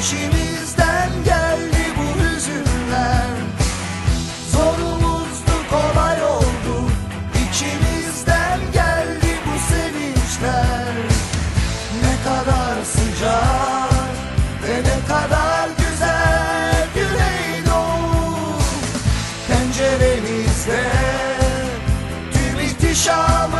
Peşimizden geldi bu hüzünler. Zorumuzdu kolay oldu. İçimizden geldi bu sevinçler. Ne kadar sıcak ve ne kadar güzel Güneydoğu. Penceremizde tüm ihtişamı